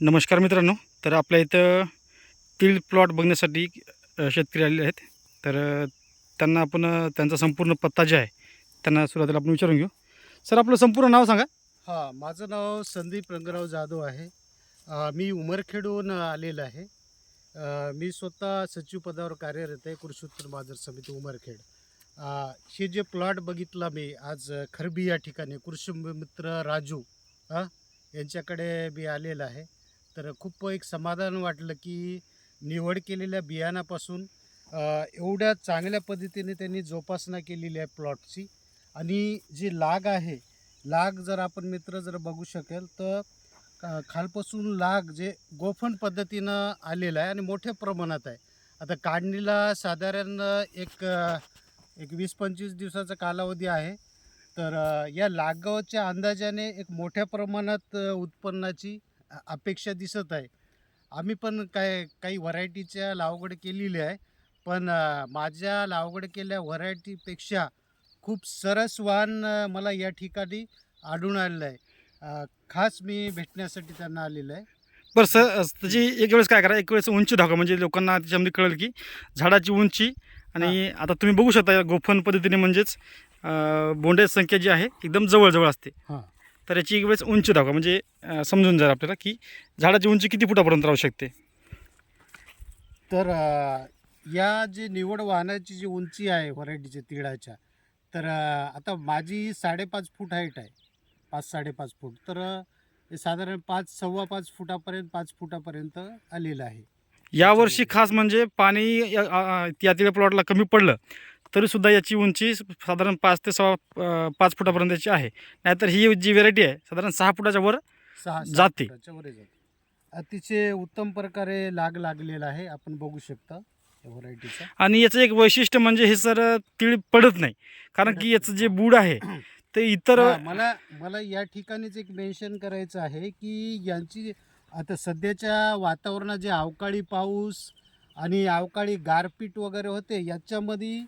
नमस्कार मित्रांनो तर आपल्या इथं तीळ प्लॉट बघण्यासाठी शेतकरी आलेले आहेत. तर त्यांना आपण त्यांचा संपूर्ण पत्ता जे आहे त्यांना सुरुवातीला आपण विचारून घेऊ. सर आपलं संपूर्ण नाव सांगा. हां माझं नाव संदीप रंगराव जाधव आहे. मी उमरखेडहून आलेलं आहे. मी स्वतः सचिव पदावर कार्यरत आहे कृषी उत्पन्न बाजार समिती उमरखेड. हे जे प्लॉट बघितला मी आज खरबी या ठिकाणी कृषी मित्र राजू हां यांच्याकडे मी आलेलं आहे. तर खूप एक समाधान वाटलं की निवड केलेल्या बियाणापासून एवढ्या चांगल्या पद्धतीने त्यांनी जोपासना केलेली आहे प्लॉटची. आणि जी लाग आहे लाग जर आपण मित्र जर बघू शकेल तर खालपासून लाग जे गोफण पद्धतीनं आलेलं आहे आणि मोठ्या प्रमाणात आहे. आता काढणीला साधारण एक एक वीस पंचवीस दिवसाचा कालावधी आहे. तर या लागावच्या अंदाजाने एक मोठ्या प्रमाणात उत्पन्नाची अपेक्षा दिसत आहे. आम्ही पण काय काही व्हरायटीच्या लागवड केलेली आहे. पण माझ्या लागवड केलेल्या व्हरायटीपेक्षा खूप सरस वाहन मला या ठिकाणी आढळून आलेलं आहे. खास मी भेटण्यासाठी त्यांना आलेलं आहे. बरं सर त्याची एक वेळेस काय करा एक वेळेस उंची दाखवा म्हणजे लोकांना त्याच्यामध्ये कळेल की झाडाची उंची आणि आता तुम्ही बघू शकता गोफन पद्धतीने म्हणजेच बोंड्याची संख्या जी आहे एकदम जवळजवळ असते. हां. तर याची एक वेळेस उंची दाखवा. म्हणजे समजून जाईल आपल्याला की झाडाची उंची किती फुटापर्यंत राहू शकते. तर या जे निवड वाहनाची जी उंची आहे व्हरायटीच्या तिळाच्या तर आता माझी साडेपाच फूट हाईट आहे. पाच साडेपाच फूट. तर हे साधारण पाच सव्वा पाच फुटापर्यंत पाच फुटापर्यंत आलेलं आहे. यावर्षी खास म्हणजे पाणी या तिळ प्लॉटला कमी पडलं तरी सुद्धा याची उंची साधारण पाच ते अ, पाच फुटापर्यंतची आहे नाहीतर ही जी व्हेरायटी आहे साधारण सहा फुटाच्या वर सहा सहा जाते. अतिशय उत्तम प्रकारे लाग लागलेला आहे आपण बघू शकता व्हरायटीचा आणि याचं एक वैशिष्ट्य म्हणजे हे सर तीळ पडत नाही कारण की याचं. जे बूड आहे ते इतर मला मला या ठिकाणीच एक मेन्शन करायचं आहे की यांची आता सध्याच्या वातावरणात जे अवकाळी पाऊस आणि अवकाळी गारपीट वगैरे होते याच्यामध्ये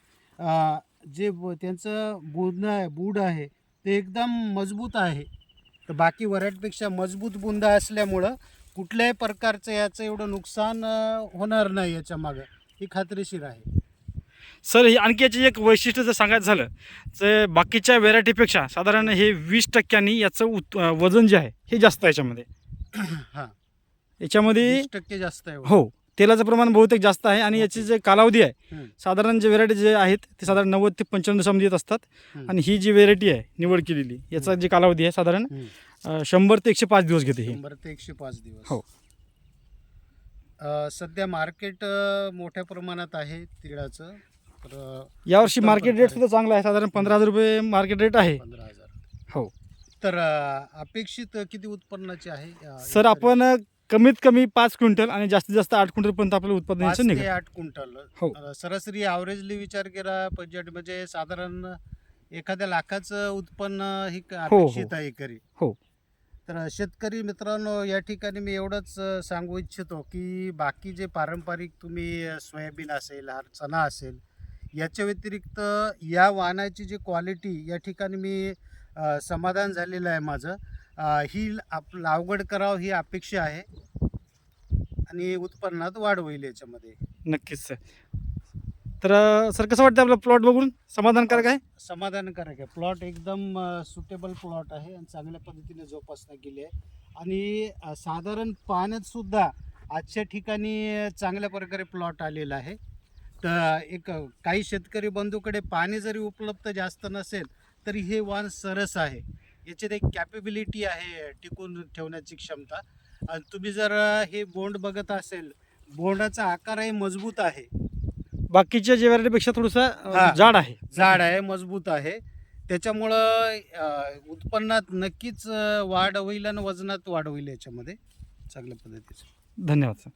जे ब- त्यांचं बुंद आहे बूड आहे ते एकदम मजबूत आहे. तर बाकी वराठपेक्षा मजबूत बुंद असल्यामुळं कुठल्याही प्रकारचं याचं एवढं नुकसान होणार नाही याच्या मागं. ही खात्रीशीर आहे. सर हे आणखी याचे एक वैशिष्ट्य जर सांगायचं झालं तर बाकीच्या व्हेरायटीपेक्षा साधारण हे वीस टक्क्यांनी याचं उत वजन जे आहे हे जास्त आहे याच्यामध्ये. हां. याच्यामध्ये टक्के जास्त आहे हो. तेलाचं प्रमाण बहुतेक जास्त आहे आणि याची जे कालावधी आहे. साधारण जे व्हेरायटी जे आहेत ते साधारण नव्वद ते पंच्याण्णव दिवसामध्ये येत असतात. आणि ही जी व्हेरायटी आहे निवड केलेली याचा जे कालावधी आहे साधारण शंभर ते एकशे पाच दिवस घेते ही शंभर ते एकशे पाच दिवस हो. अ, सध्या मार्केट मोठ्या प्रमाणात आहे तिळाचं तर यावर्षी मार्केट रेट. सुद्धा चांगला आहे साधारण पंधरा हजार रुपये मार्केट रेट आहे पंधरा हजार हो तर अ, अपेक्षित किती उत्पन्नाचे आहे अ, सर एकरी? आपण कमीत कमी पाच क्विंटल आणि जास्तीत जास्त आठ क्विंटलपर्यंत आपलं उत्पादन पाच याचं ते निघेल आठ क्विंटल हो. अ, सरासरी ॲव्हरेजली विचार केला बजेट म्हणजे साधारण एखाद्या लाखाचं उत्पन्न ही क- हो. अपेक्षित आहे एकरी हो. तर शेतकरी मित्रांनो या ठिकाणी मी एवढंच अ, सांगू इच्छितो की बाकी जे पारंपरिक तुम्ही अ, सोयाबीन असेल हा चणा असेल याच्या व्यतिरिक्त या वाहनाची जी क्वालिटी या ठिकाणी मी अ, समाधान झालेलं आहे माझं ही आप लागवड करावं ही अपेक्षा आहे. आणि उत्पन्नात वाढ होईल याच्यामध्ये. नक्कीच सर. तर सर कसं वाटतं आपलं प्लॉट बघून? समाधानकारक आहे? समाधानकारक आहे. प्लॉट एकदम सुटेबल प्लॉट आहे आणि चांगल्या पद्धतीने जोपासना केली आहे. आणि साधारण पाण्यात सुद्धा आजच्या ठिकाणी चांगल्या प्रकारे प्लॉट आलेला आहे. तर एक काही शेतकरी बंधूकडे पाणी जरी उपलब्ध जास्त नसेल तरी हे वाण सरस आहे. याच्यात एक कॅपेबिलिटी आहे टिकून ठेवण्याची क्षमता. आणि तुम्ही जर हे बोंड बघत असेल बोंडाचा आकारही मजबूत आहे. बाकीच्या जे व्हेरायटीपेक्षा थोडंसं जाड आहे. झाड आहे मजबूत आहे. त्याच्यामुळं उत्पन्नात नक्कीच वाढ होईल आणि वजनात वाढ होईल याच्यामध्ये. चांगल्या पद्धतीचं. धन्यवाद सर